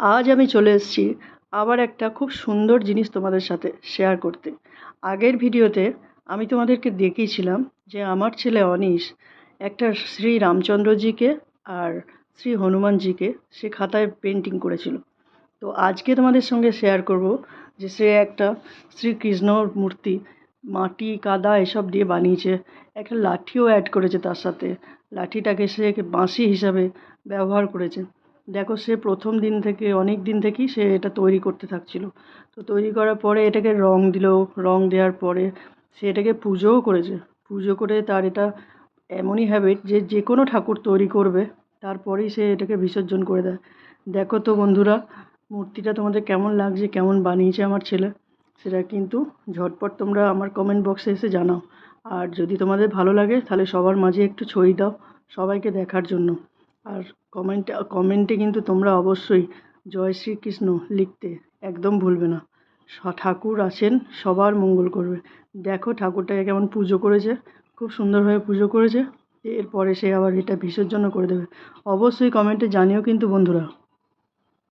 আজ আমি চলে এসেছি আবার একটা খুব সুন্দর জিনিস তোমাদের সাথে শেয়ার করতে। আগের ভিডিওতে আমি তোমাদেরকে দেখিয়েছিলাম যে আমার ছেলে অনিশ একটা শ্রী রামচন্দ্রজিকে আর শ্রী হনুমানজিকে সে খাতায় পেন্টিং করেছিল। তো আজকে তোমাদের সঙ্গে শেয়ার করব যে সে একটা শ্রীকৃষ্ণর মূর্তি, মাটি, কাদা এসব দিয়ে বানিয়েছে, একটা লাঠিও অ্যাড করেছে তার সাথে। লাঠিটাকে সে বাঁশি হিসাবে ব্যবহার করেছে। দেখো, সে প্রথম দিন থেকে, অনেক দিন থেকেই সে এটা তৈরি করতে থাকছিল। তো তৈরি করার পরে এটাকে রং দিল। রং দেওয়ার পরে সে এটাকে পুজোও করেছে। পুজো করে তার এটা এমনই হ্যাবিট যে যে কোনো ঠাকুর তৈরি করবে, তারপরেই সে এটাকে বিসর্জন করে দেয়। দেখো তো বন্ধুরা, মূর্তিটা তোমাদের কেমন লাগছে, কেমন বানিয়েছে আমার ছেলে, সেটা কিন্তু ঝটপট তোমরা আমার কমেন্ট বক্সে এসে জানাও। আর যদি তোমাদের ভালো লাগে, তাহলে সবার মাঝে একটু ছড়িয়ে দাও, সবাইকে দেখার জন্য। আর কমেন্টে কমেন্টে কিন্তু তোমরা অবশ্যই জয় শ্রীকৃষ্ণ লিখতে একদম ভুলবে না। ঠাকুর আছেন, সবার মঙ্গল করবে। দেখো ঠাকুরটাকে কেমন পুজো করেছে, খুব সুন্দরভাবে পুজো করেছে। এরপরে সে আবার এটা বিসর্জন করে দেবে। অবশ্যই কমেন্টে জানিও কিন্তু বন্ধুরা।